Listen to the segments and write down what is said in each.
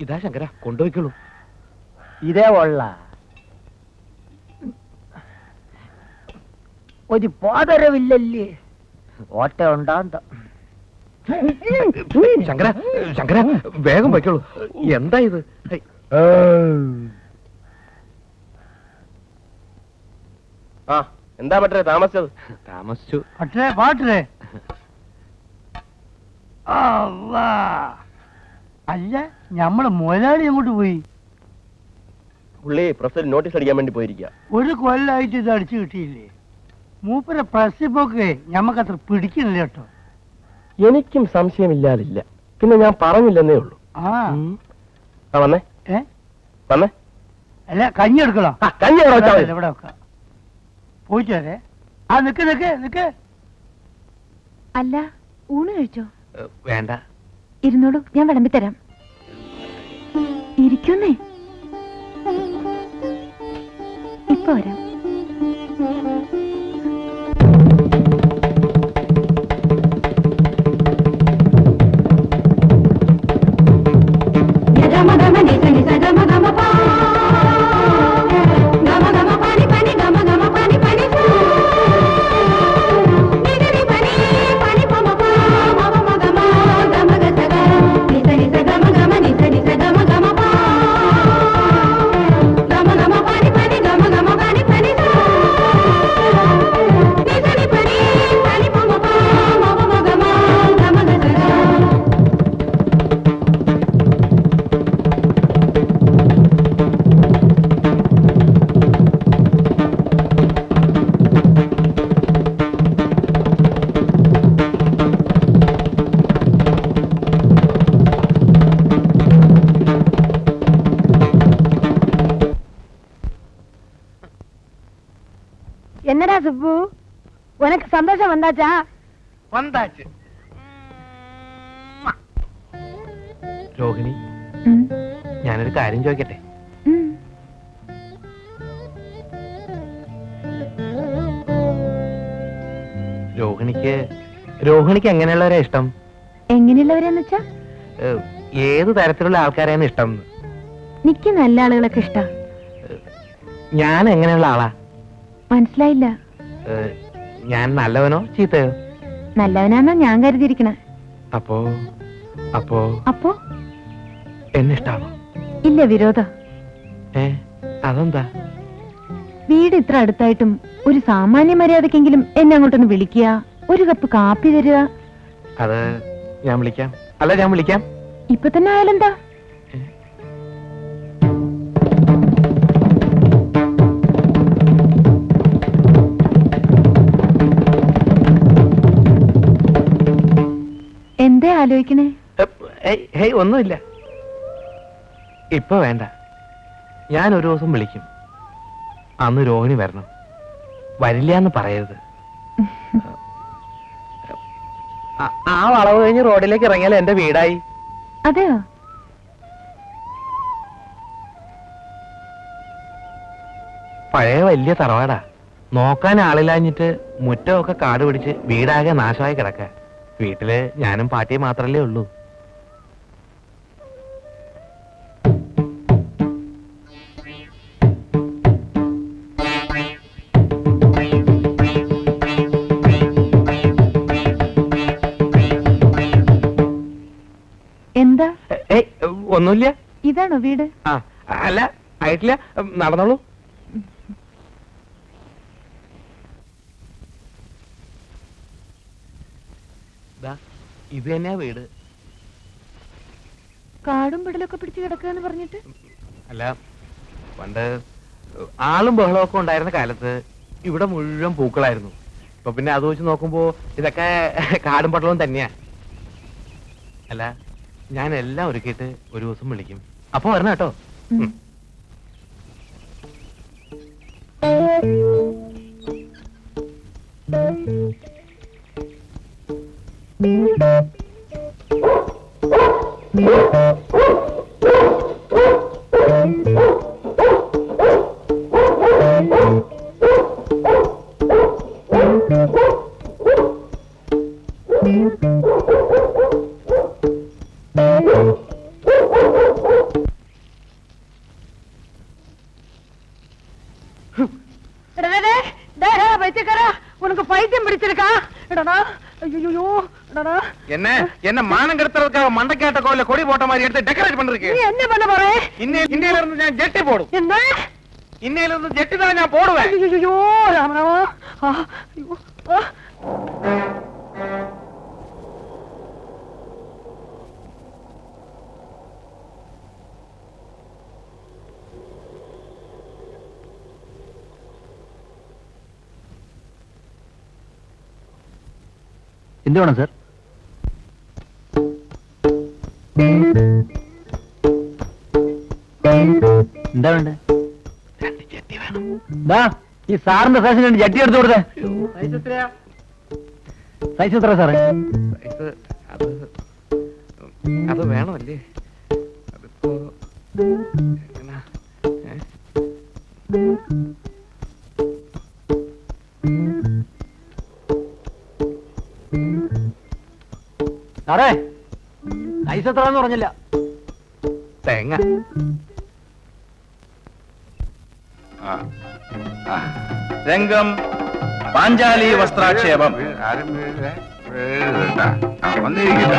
ഇതാ ശങ്കര കൊണ്ടുപോയിക്കോളൂ. ഇതേ ഉള്ള. ഒരു പോതരവില്ലല്ലേ? ഓട്ട ഉണ്ടാന്ത. ശങ്കര ശങ്കര വേഗം വയ്ക്കോളൂ എന്താ ഇത്? ഹൈ, ആ. എന്താ പറ്റേ താമസിച്ചത്? താമസിച്ചു. പട്ടേ പാട്ടേ അല്ല ഞമ്മൾ മുതലാളി അങ്ങോട്ട് പോയി? പുള്ളി പ്രസിൽ നോട്ടീസ് അടിക്കാൻ വേണ്ടി പോയിരിക്കുക ഒരു കൊല്ലായിട്ട് ഇത് അടിച്ചു കിട്ടിയില്ലേ? മൂപ്പരെ മൂപ്പര ഞമ്മക്ക് ഞമ്മക്കത്ര പിടിക്കുന്നില്ല കേട്ടോ. എനിക്കും സംശയമില്ലാതില്ല. പിന്നെ ഞാൻ പറഞ്ഞില്ലെന്നേ ഉള്ളൂ. ആ. വന്നേ. ഏ? വന്നേ. അല്ല കഞ്ഞി എടുക്കണോ? ആ കഞ്ഞി അവിടെ വെച്ചാ മതി. ഇവിടെ വെക്കാം. പോയിട്ട് വരെ. ആ നിക്ക് നിക്ക് നിക്ക്. അല്ല ഊണ് കഴിച്ചോ? വേണ്ട. ഇരുന്നോളൂ ഞാൻ വിളമ്പി തരാം. ഇരിക്കുന്നേ? ഇപ്പൊ വരാം. உனக்கு சந்தோஷம் வந்தாச்சா വന്നാച്ച് രോഹിണി ഉം, ഞാനൊരു കാര്യം ചോദിക്കട്ടെ ഉം. രോഹിണിക്ക് രോഹിണിക്ക് എങ്ങനെയുള്ളവരെ ഇഷ്ടം എങ്ങനെയുള്ളവരെന്ന് വെച്ചാ ഏ, ഏത് തരത്തിലുള്ള ആൾക്കാരെയാണ് ഇഷ്ടം നിക്ക് നല്ല ആളുകളൊക്കെ ഇഷ്ടാ ഞാൻ എങ്ങനെയുള്ള ആളാ മനസ്സിലായില്ല ഏ, ഞാൻ നല്ലവനോ ചീത്തയോ? നല്ലവനാന്നാ ഞാൻ കരുതിയിരിക്കണ. അപ്പോ അപ്പോ? അപ്പോ? എന്നിഷ്ടാണോ ഇല്ല വിരോധ. ഏ അതെന്താ? വീട് ഇത്ര അടുത്തായിട്ടും ഒരു സാമാന്യ മര്യാദക്കെങ്കിലും എന്നെ അങ്ങോട്ടൊന്ന് വിളിക്കുക ഒരു കപ്പ് കാപ്പി തരിക. അത് ഞാൻ വിളിക്കാം. അല്ല ഞാൻ വിളിക്കാം. ഇപ്പൊ തന്നെ ആയാലെന്താ? ആലോചിക്കണേ? ഹേയ് ഒന്നുമില്ല. ഇപ്പൊ വേണ്ട. ഞാൻ ഒരു ദിവസം വിളിക്കും. അന്ന് രോഹിണി വരണം. വരില്ല എന്ന് പറയരുത്. ആ- വളവ് കഴിഞ്ഞ് റോഡിലേക്ക് ഇറങ്ങിയാൽ എന്റെ വീടായി? അതെയോ? പഴയ വലിയ തറവാടാ. നോക്കാൻ ആളില്ലാഞ്ഞിട്ട് മുറ്റമൊക്കെ കാട് പിടിച്ച് വീടാകെ നാശമായി കിടക്ക. വീട്ടിൽ ഞാനും പാട്ടിയും മാത്രല്ലേ ഉള്ളൂ. എന്താ? ഏയ് ഒന്നുമില്ല. ഇതാണോ വീട്? ആ അല്ല ആയിട്ടില്ല. നടന്നോളൂ. ഇത് തന്നെയാ വീട്. കാടും പിടലൊക്കെ പിടിച്ചു കിടക്കുക പറഞ്ഞിട്ട്? അല്ല പണ്ട് ആളും ബഹളവും ഒക്കെ ഉണ്ടായിരുന്ന കാലത്ത് ഇവിടെ മുഴുവൻ പൂക്കളായിരുന്നു. ഇപ്പൊ പിന്നെ അത് വെച്ച് നോക്കുമ്പോ ഇതൊക്കെ കാടും പട്ടളവും തന്നെയാ. അല്ല ഞാൻ എല്ലാം ഒരുക്കിയിട്ട് ഒരു ദിവസം വിളിക്കും. അപ്പൊ വരണം കേട്ടോ. எடடா என்ன என்ன மானம் கெடுத்துறதுக்காக மண்டைக்காட்ட கோயில கொடி போட்ட மாதிரி எடுத்து டெக்கரேட் நீ பண்ணிருக்கேன் என்ன பண்ண போற இன்னை இன்னையில இருந்து நான் ஜெட்டி போடும் என்ன இன்னையில இருந்து ஜெட்டி தான் நான் போடுவேன் ஐயோ ராமராமா ஆ, ஐயோ, ஆ. എന്ത് വേണം സാർ എന്താ വേണ്ടേ? ഈ സാറിന്റെ സൈസിന് രണ്ട് ജട്ടി എടുത്തു കൊടുത്തേ. സൈസ് എത്ര സാറേ? അത് വേണമല്ലേ? അതിപ്പോ? സാറേ സൈസ് എത്രാന്ന് പറഞ്ഞില്ല. തേങ്ങ. രംഗം പാഞ്ചാലി വസ്ത്രാക്ഷേപം. ആരും. വന്നിരിക്കില്ല.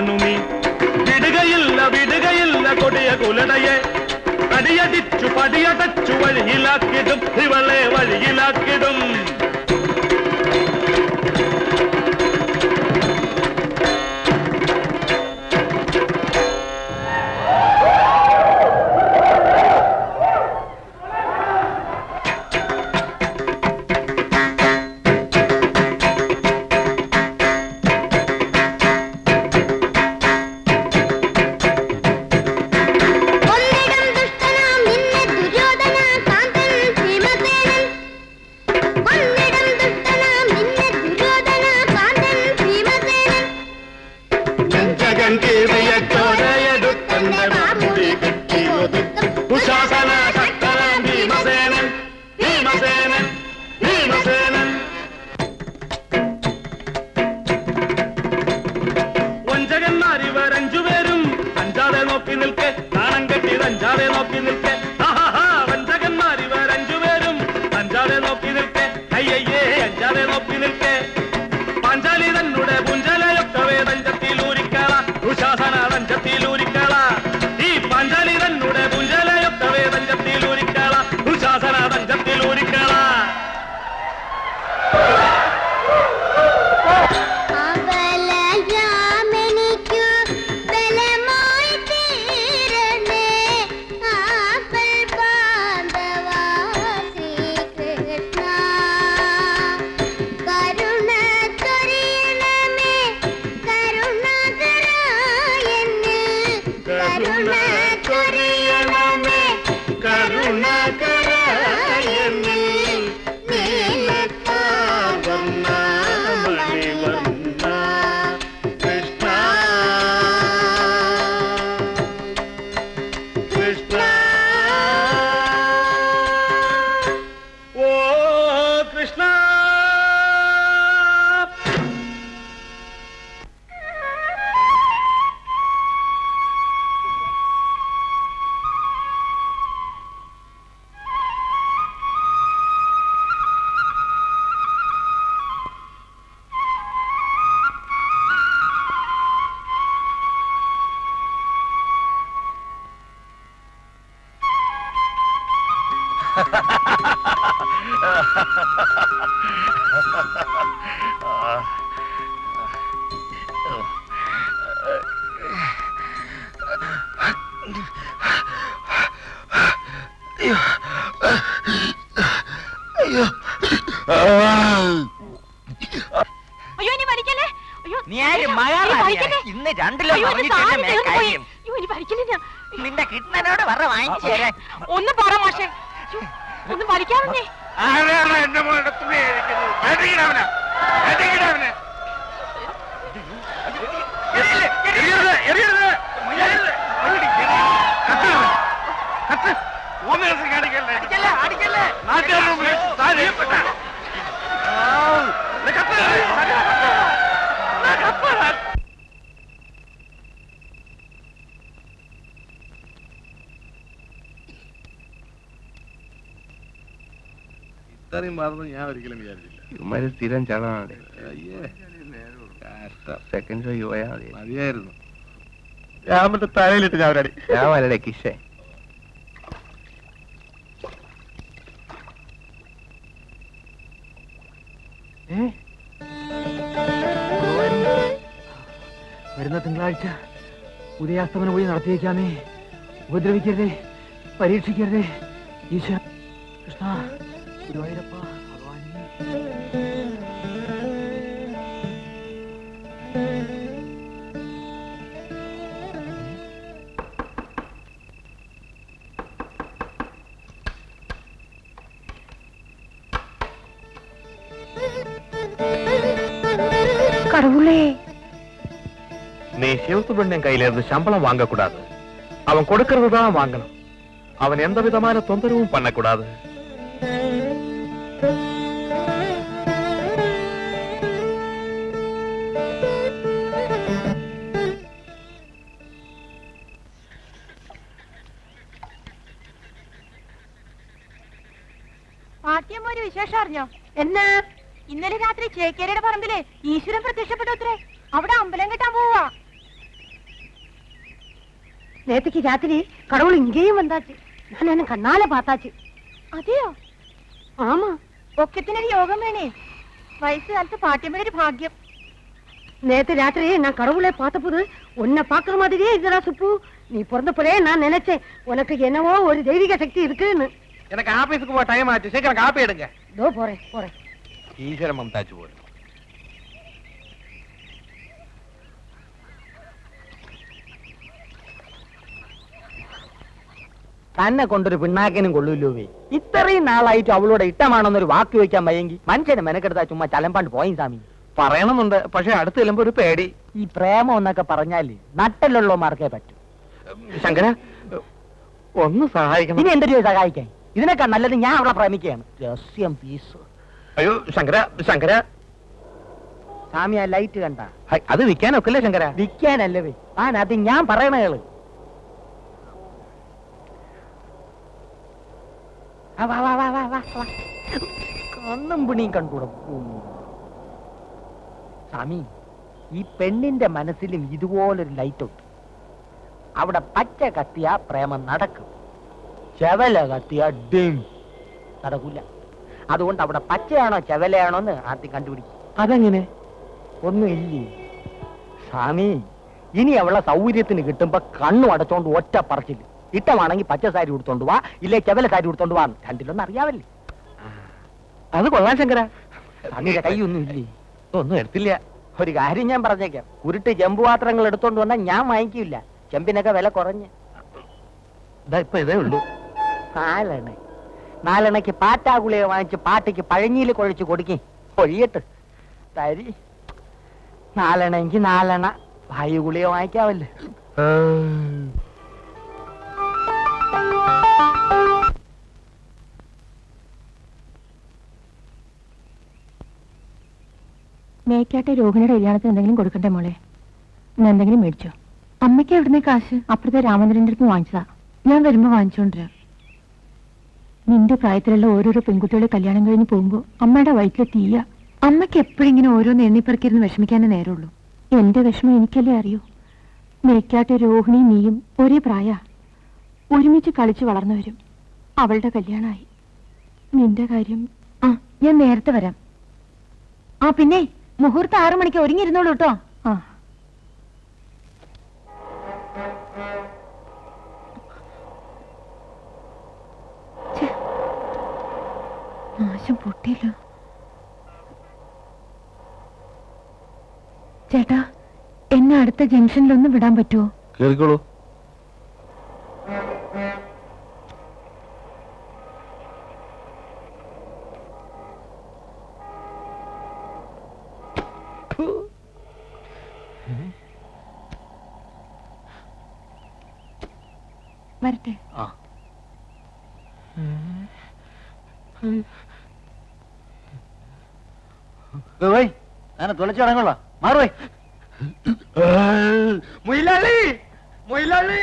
നീ വിടുകയില്ല വിടുകയില്ല കൊടിയ കുലടയെ അടിയടിച്ചു പടിയടച്ചു വഴിയിലാക്കിയതും ഇവളെ കഴിക്കുന്നില്ല. നിന്റെ കിട്ടനോട് വറ വാങ്ങിച്ചു ഒന്ന് പറ മാഷേ. ഒന്ന് വലിക്കാമല്ലേ ആരാണ് എന്റെ മോളുടെ തുണി കഴിക്കുന്നത് വെട്ടിക്കിടാവനെ വെട്ടിക്കിടാവനെ എറിയരുത് എറിയരുത് എറിയരുത്. മുയലരുത് കത്ത് കത്ത് അടിക്കല്ലേ അടിക്കല്ലേ. നാട്ടുകാരുടെ മുമ്പിൽ താൻ ചെയ്യപ്പെട്ട കത്ത് കത്ത് ഇത്രയും മാറുന്നു ഞാൻ ഒരിക്കലും വിചാരിച്ചില്ല. ഇവന്മാര് സ്ഥിരം ചളമാണ് അയ്യേ. സെക്കൻഡ് ഷോ പോയാൽ മതി. മതിയായിരുന്നു. ഞാൻ മറ്റേ തലയിലിട്ട് ഞാൻ ഒരടി. ഞാൻ വരടെ കിഷേ. വരുന്ന തിങ്കളാഴ്ച ഉദയാസ്തമനം പോയി നടത്തിയേക്കാമേ. ഉപദ്രവിക്കരുതേ പരീക്ഷിക്കരുതേ. ഈശ്വര நீ சிவசுப்ரமணியன் கையில இருந்து சம்பளம் வாங்கக்கூடாது அவன் கொடுக்கறது தான் வாங்கணும் அவன் எந்த விதமான தொந்தரவும் பண்ணக்கூடாது പാട്ടിയമ്മ ഒരു വിശേഷം അറിഞ്ഞോ എന്നാ ഇന്നലെ രാത്രി ചേക്കേരിയുടെ പറമ്പില് ഈശ്വരൻ പ്രത്യക്ഷപ്പെട്ടു അത്രേ അവിടെ അമ്പലം കെട്ടാൻ പോവാ நேத்துக்கு ராத்திரி கடவுள் இங்கேயும் வந்தாச்சு நான் என்ன கண்ணால பார்த்தாச்சு അതെയോ ஆமா ഒക്കത്തിനൊരു യോഗം വേണേ വയസ്സുകാലത്ത് പാട്ടിയമ്മയുടെ ഒരു ഭാഗ്യം நேத்து ராத்திரி நான் கடவுளை பார்த்தபோது உன்னை பாக்குற மாதிரியே இதுடா சுப்பு நீ பிறந்தப்பவே நான் நினைச்சேன் உனக்கு என்னவோ ஒரு தெய்வீக சக்தி இருக்குன்னு எனக்கு ஆபீஸுக்கு போக டைம் ஆச்சு சீக்கிரம் காப்பி எடுங்க இதோ போறேன் போறேன் ഈശ്വര മമതാച്ചു പോലും തന്നെ കൊണ്ടൊരു പിണ്ണാക്കിനും കൊള്ളൂല്ലോവേ ഇത്രയും നാളായിട്ട് അവളോട് ഇഷ്ടമാണെന്നൊരു വാക്ക് വെക്കാൻ വയ്യെങ്കിൽ മനുഷ്യനെ മെനക്കെടുത്താ ചുമ്മാ ചലമ്പാണ്ട് പോയി സ്വാമി. പറയണമെന്നുണ്ട് പക്ഷെ അടുത്ത് ചെല്ലുമ്പോ ഒരു പേടി. ഈ പ്രേമം എന്നൊക്കെ പറഞ്ഞാൽ നട്ടലുള്ളമാർക്കേ പറ്റൂ. ശങ്കര ഒന്ന് സഹായിക്കണം. ഇനി എന്തൊരു സഹായിക്കാൻ? ഇതിനേക്കാൾ നല്ലത് ഞാൻ അവളെ പ്രേമിക്കുകയാണ്. രഹസ്യം പീസ്. അയ്യോ ശങ്കര ശങ്കര. സ്വാമി ആ ലൈറ്റ് കണ്ട. അത് വിൽക്കാനൊക്കില്ല ശങ്കര? വിൽക്കാനല്ലവേ ആ അത് ഞാൻ പറയണ സ്വാമി ഈ പെണ്ണിന്റെ മനസ്സിലും ഇതുപോലൊരു ലൈറ്റ് ഉണ്ട് അവിടെ പച്ച കത്തിയ പ്രേമം നടക്കും. ചെവല കത്തിയ ഡിം. നടക്കൂല. അതുകൊണ്ട് അവിടെ പച്ചയാണോ ചെവലയാണോ എന്ന് ആദ്യം കണ്ടുപിടിക്കും. അതെങ്ങനെ? ഒന്നും ഇല്ലേ? സ്വാമി ഇനി അവളെ സൗകര്യത്തിന് കിട്ടുമ്പോ കണ്ണു അടച്ചോണ്ട് ഒറ്റ പറച്ചിൽ. ഇട്ടമാണെങ്കിൽ പച്ച സാരി കൊടുത്തോണ്ട് വാ ഇല്ലേ ചെവല സാരി കൊടുത്തോണ്ട് വാ. രണ്ടിലൊന്നും അറിയാവല്ലേ? അത് കൊള്ളാൻ ശങ്കര. സ്വാമിയുടെ കൈയൊന്നും ഇല്ലേ? ഒന്നും എടുത്തില്ല. ഒരു കാര്യം ഞാൻ പറഞ്ഞേക്കാം. ഉരുട്ട് ചെമ്പ് പാത്രങ്ങൾ എടുത്തോണ്ട് വന്നാൽ ഞാൻ വാങ്ങിക്കില്ല. ചെമ്പിനൊക്കെ വില കുറഞ്ഞ്. ഇപ്പൊ ഇതേ ഉള്ളൂ. നാലെണ്ണ. നാലെണ്ണയ്ക്ക് പാറ്റാഗുളിയെ വാങ്ങിച്ച് പാട്ടിക്ക് പഴഞ്ഞിയിൽ കുഴച്ച് കൊടുക്കി. കൊഴിയട്ട് തരി. നാലെണ്ണയ്ക്ക് നാലെണ്ണ. വായു ഗുളിക വാങ്ങിക്കാവല്ലേ മേക്കാട്ടെ രോഹിണിയുടെ കല്യാണത്തിന് എന്തെങ്കിലും കൊടുക്കണ്ടേ മോളെ? ഞാൻ എന്തെങ്കിലും മേടിച്ചോ? അമ്മയ്ക്ക് എവിടുന്ന കാശ്? അപ്പുറത്തെ രാമചന്ദ്രന്റെ അടുത്ത് വാങ്ങിച്ചതാ. ഞാൻ വരുമ്പോ വാങ്ങിച്ചോണ്ടിരാ നിന്റെ പ്രായത്തിലുള്ള ഓരോരോ പെൺകുട്ടികളെ കല്യാണം കഴിഞ്ഞ് പോകുമ്പോ അമ്മയുടെ വയറ്റിലെ തീയ. അമ്മയ്ക്ക് എപ്പോഴും ഇങ്ങനെ ഓരോന്ന് എണ്ണിപ്പറക്കിരുന്ന് വിഷമിക്കാനേ നേരമുള്ളൂ. എന്റെ വിഷമം എനിക്കല്ലേ അറിയൂ? മേക്കാട്ടെ രോഹിണി നീയും ഒരേ പ്രായ. ഒരുമിച്ച് കളിച്ച് വളർന്നവരും അവളുടെ കല്യാണമായി നിന്റെ കാര്യം ആ ഞാൻ നേരത്തെ വരാം. ആ പിന്നെ? മുഹൂർത്തം ആറു മണിക്ക് ഒരുങ്ങിയിരുന്നോളൂ കേട്ടോ. നാശം പൊട്ടിയല്ലോ. ചേട്ടാ എന്നെ അടുത്ത ജംഗ്ഷനിലൊന്ന് വിടാൻ പറ്റുമോ കേറിക്കോളൂ. തുളച്ചിടങ്ങുള്ള മാറുപോയി മൊയിലാളി മൊയിലാളി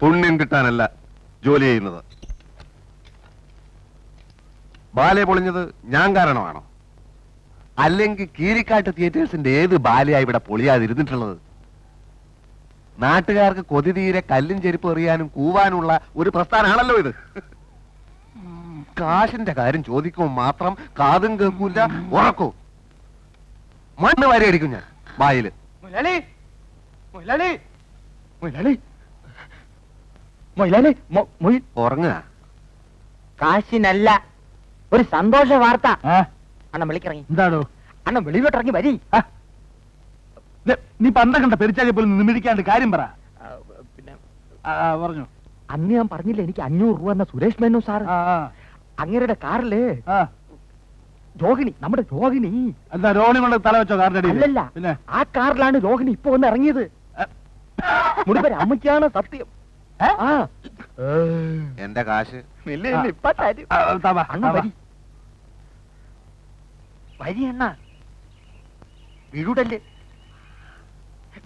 പുണ്യം കിട്ടാനല്ല ജോലി ചെയ്യുന്നത് ബാലെ പൊളിഞ്ഞത് ഞാൻ കാരണമാണോ അല്ലെങ്കിൽ കീരിക്കാട്ട് തിയേറ്റേഴ്സിന്റെ ഏത് ബാലയാ ഇവിടെ പൊളിയാതിരുന്നിട്ടുള്ളത് നാട്ടുകാർക്ക് കൊതി തീരെ കല്ലും ചെരുപ്പ് എറിയാനും കൂവാനുള്ള ഒരു പ്രസ്ഥാനമാണല്ലോ ഇത്. കാശിന്റെ കാര്യം ചോദിക്കുമ്പോൾ മാത്രം കാതും കേൾക്കൂല ഉറക്കൂ മണ്ണ് വരെ അടിക്കും ഞാൻ വായിൽ. ഉറങ്ങുക. കാശിനല്ല ഒരു സന്തോഷ വാർത്ത. അണ്ണൻ വിളിക്കിറങ്ങി. എന്താണോ അണ്ണൻ വെളിവിട്ടിറങ്ങി വരി. നീ പണ്ട കണ്ട പെരിച്ചാഴി പോലും നിമിരിക്കാണ്ട് കാര്യം പറ. പിന്നെ പറഞ്ഞു. അന്ന് ഞാൻ പറഞ്ഞില്ല എനിക്ക് അഞ്ഞൂറ് രൂപ എന്ന സുരേഷ് മേനു സാർ? ആ, കാറല്ലേ അങ്ങേരുടെ കാറിൽ ആ. രോഹിണി നമ്മുടെ രോഹിണി. എന്താ രോഹിണി കൊണ്ട് തല വെച്ചോ കാറിന്റെ അല്ലല്ല പിന്നെ? ആ കാറിലാണ് രോഹിണി ഇപ്പൊ ഒന്ന് ഇറങ്ങിയത്. മുടിപ്പര അമ്മയ്ക്കാണ് സത്യം. ആ. എന്റെ കാശ്. വരി. വരി അണ്ണ. വീടല്ലേ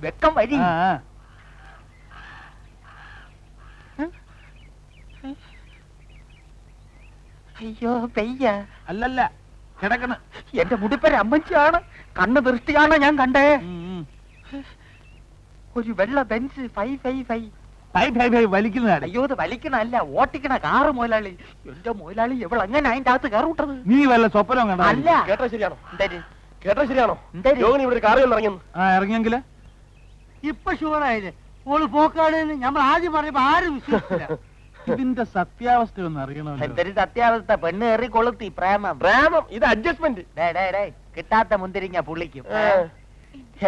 വെക്കം വരി. അയ്യോ പെയ്യ. അല്ലല്ല കിടക്കണ. എന്റെ മുടിപ്പര അമ്മച്ചിയാണ്. കണ്ണ് ദൃഷ്ടിയാണ് ഞാൻ കണ്ടേ. ഒരു വെള്ള ബെഞ്ച് ഫൈ ഫൈ ഫൈ. ഭൈ, അയ്യോ ഇത് വലിക്കണല്ല ഓട്ടിക്കണ കാറ് മുതലാളി എന്റെ മുതലാളി എവൾ അങ്ങനെ അതിന്റെ അകത്ത് കയറിവിട്ടത് നീ വല്ല സ്വപ്നം കണ്ടോ അല്ല. കേട്ടോ ശരിയാണോ? കേട്ടോ ശരിയാണോ? ഇവിടെ ഇറങ്ങുന്നു ആ ഇറങ്ങിയെങ്കിൽ? ഇപ്പൊ ഷുവറായില്ലേ ഓൾ പോക്കാട് നമ്മൾ ആദ്യം പറഞ്ഞപ്പോ ആരും വിശ്വസിച്ചില്ല. ഇതിന്റെ സത്യാവസ്ഥ ഒന്ന് അറിയണമല്ലോ. എന്തൊരു സത്യാവസ്ഥ? പെണ്ണ് കയറി കൊളുത്തി പ്രേമം. പ്രേമം? ഇത് അഡ്ജസ്റ്റ്മെന്റ് ഡേ ഡേ ഡേ കിട്ടാത്ത മുന്തിരിങ്ങ പുള്ളിക്കും.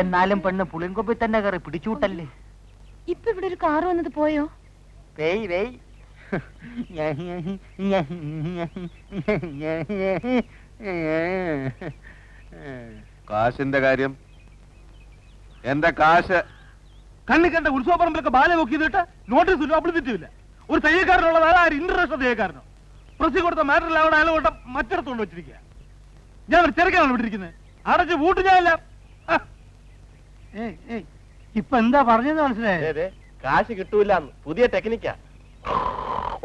എന്നാലും പെണ്ണ് പുളിങ്കൊപ്പി തന്നെ കയറി പിടിച്ചൂട്ടല്ലേ ഇപ്പൊ ഇവിടെ ഒരു കാറ് വന്നത് പോയോ? വേയ് വേയ്. കാശിന്റെ കാര്യം. എന്റെ കാശ് കണ്ണി കണ്ട ഉത്സവപ്പറമ്പിലൊക്കെ ബാല നോക്കിയിട്ട് നോട്ടീസ് ഇല്ല ഇല്ല ഒരു തയ്യക്കാരനുള്ളത് ആര്? ഇന്റർനാഷണൽ തയ്യക്കാരനോ പ്രസി കൊടുത്ത മാറ്റർ അവിടെ അയാൾ മറ്റിടത്തോണ്ട് വെച്ചിരിക്കുക. ഞാൻ ഒരു ചെറുക്കാനാണ് വിട്ടിരിക്കുന്നത് അടച്ച് പൂട്ട് ഞാനില്ല. ഇപ്പൊ എന്താ പറഞ്ഞത് മനസ്സിലായത് കാശ് കിട്ടൂല പുതിയ ടെക്നിക്കാ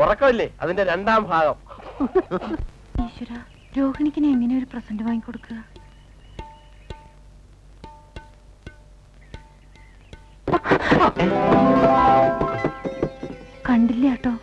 ഉറക്കമില്ലേ? അതിന്റെ രണ്ടാം ഭാഗം. രോഹിണിക്കിന് എങ്ങനെ ഒരു പ്രസന്റ് വാങ്ങിക്കൊടുക്കുക? കണ്ടില്ല കേട്ടോ.